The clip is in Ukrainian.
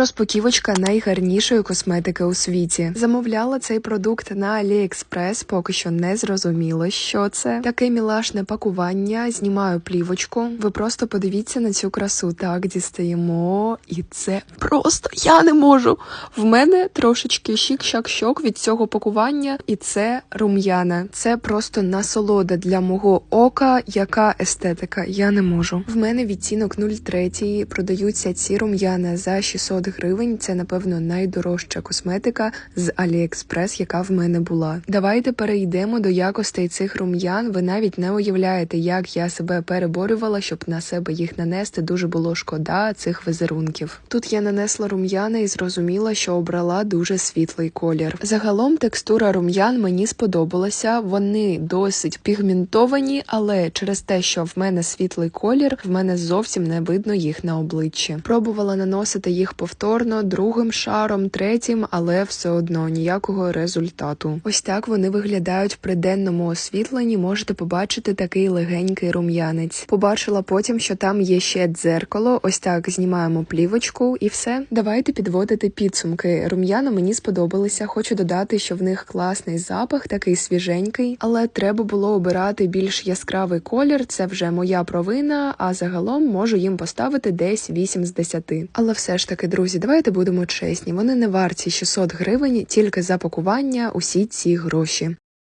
Розпаківочка найгарнішої косметики у світі. Замовляла цей продукт на AliExpress, поки що не зрозуміло, що це. Таке мілашне пакування. Знімаю плівочку. Ви просто подивіться на цю красу. Так, дістаємо. І це просто я не можу. В мене трошечки щік-щак-щок від цього пакування, і це рум'яна. Це просто насолода для мого ока. Яка естетика? Я не можу. В мене відтінок 03, продаються ці рум'яна за 600 гривень. Це напевно найдорожча косметика з AliExpress, яка в мене була. Давайте перейдемо до якостей цих рум'ян. Ви навіть не уявляєте, як я себе переборювала, щоб на себе їх нанести. Дуже було шкода цих візерунків. Тут я нанесла рум'яна і зрозуміла, що обрала дуже світлий колір. Загалом текстура рум'ян мені сподобалася. Вони досить пігментовані, але через те, що в мене світлий колір, в мене зовсім не видно їх на обличчі. Пробувала наносити їх повторно другим шаром, третім, але все одно ніякого результату. Ось так вони виглядають при денному освітленні. Можете побачити такий легенький рум'янець. Побачила потім, що там є ще дзеркало. Ось так знімаємо плівочку і все. Давайте підводити підсумки. Рум'яна мені сподобалися. Хочу додати, що в них класний запах, такий свіженький, але треба було обирати більш яскравий колір. Це вже моя провина. А загалом можу їм поставити десь 8 з 10. Але все ж таки, друзі, давайте будемо чесні. Вони не варті 600 гривень тільки за пакування усі ці гроші.